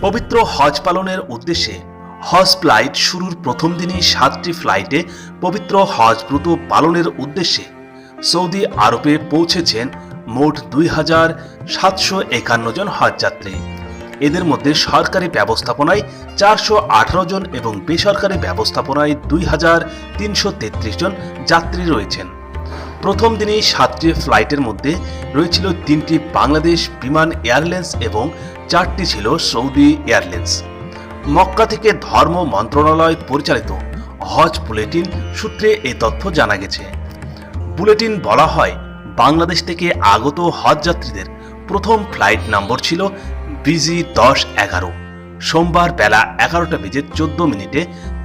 পবিত্র হজ পালনের উদ্দেশ্যে হজ ফ্লাইট শুরুর প্রথম দিনই সাতটি ফ্লাইটে পবিত্র হজ ব্রত পালনের উদ্দেশ্যে সৌদি আরবে পৌঁছেছেন মোট দুই হাজার সাতশো একান্ন জন হজযাত্রী এদের মধ্যে সরকারি ব্যবস্থাপনায় চারশো আঠারো জন এবং বেসরকারি ব্যবস্থাপনায় দুই হাজার তিনশো তেত্রিশ জন যাত্রী রয়েছেন। প্রথম দিনেই সাতটি ফ্লাইটের মধ্যে রয়েছিল তিনটি বাংলাদেশ বিমান এয়ারলাইন্স এবং চারটি ছিল সৌদি এয়ারলাইন্স। মক্কা থেকে ধর্ম মন্ত্রণালয় পরিচালিত হজ বুলেটিন সূত্রে এই তথ্য জানা গেছে। বুলেটিন বলা হয়, বাংলাদেশ থেকে আগত হজ যাত্রীদের প্রথম ফ্লাইট নম্বর ছিল বিজি দশ এগারো। সোমবার বেলা এগারোটা বেজে চোদ্দ মিনিটে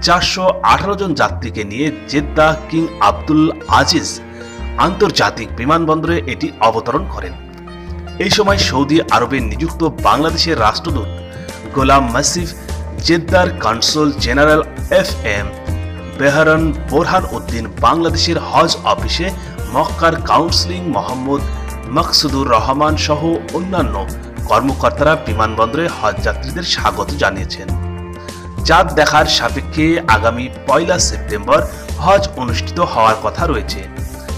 চারশো আঠারো জন যাত্রীকে নিয়ে জেদ্দা কিং আব্দুল আজিজ আন্তর্জাতিক বিমানবন্দরে এটি অবতরণ করেন। এই সময় সৌদি আরবে নিযুক্ত বাংলাদেশের রাষ্ট্রদূত Golam Masif জেদ্দার consul general F M Behran Borhan Uddin বাংলাদেশের হজ অফিসে মক্কার কাউন্সিলিং মোহাম্মদ মকসুদুর রহমান সহ অন্যান্য কর্মকর্তারা বিমানবন্দরে হজ যাত্রীদের স্বাগত জানিয়েছেন। চাঁদ দেখার সাপেক্ষে আগামী পয়লা সেপ্টেম্বর হজ অনুষ্ঠিত হওয়ার কথা রয়েছে।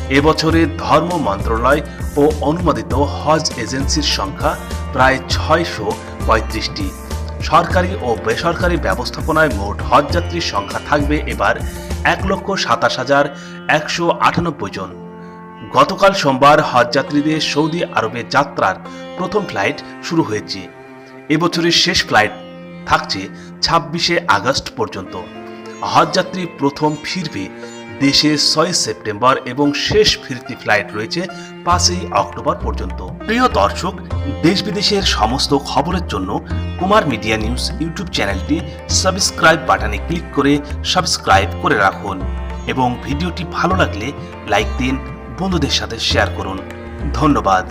এবছরে ধর্ম মন্ত্রণালয় ও অনুমোদিত হজ এজেন্সির সংখ্যা প্রায় ছয়শো পঁয়ত্রিশটি। সরকারি ও বেসরকারি ব্যবস্থাপনায় মোট হজযাত্রীর সংখ্যা থাকবে এবার এক লক্ষ সাতাশ হাজার একশো আটানব্বই জন। গতকাল সোমবার হজযাত্রীদের সৌদি আরবে যাত্রার প্রথম ফ্লাইট শুরু হয়েছে। এবছরের শেষ ফ্লাইট থাকছে ছাব্বিশে আগস্ট পর্যন্ত। হজযাত্রী প্রথম ফিরবে দেশে ছয় সেপ্টেম্বর এবং শেষ ফিরতি ফ্লাইট রয়েছে পাঁচই অক্টোবর পর্যন্ত। প্রিয় দর্শক, দেশ বিদেশের সমস্ত খবরের জন্য কুমার মিডিয়া নিউজ ইউটিউব চ্যানেলটি সাবস্ক্রাইব বাটনে ক্লিক করে সাবস্ক্রাইব করে রাখুন এবং ভিডিওটি ভালো লাগলে লাইক দিন, বন্ধুদের সাথে শেয়ার করুন। ধন্যবাদ।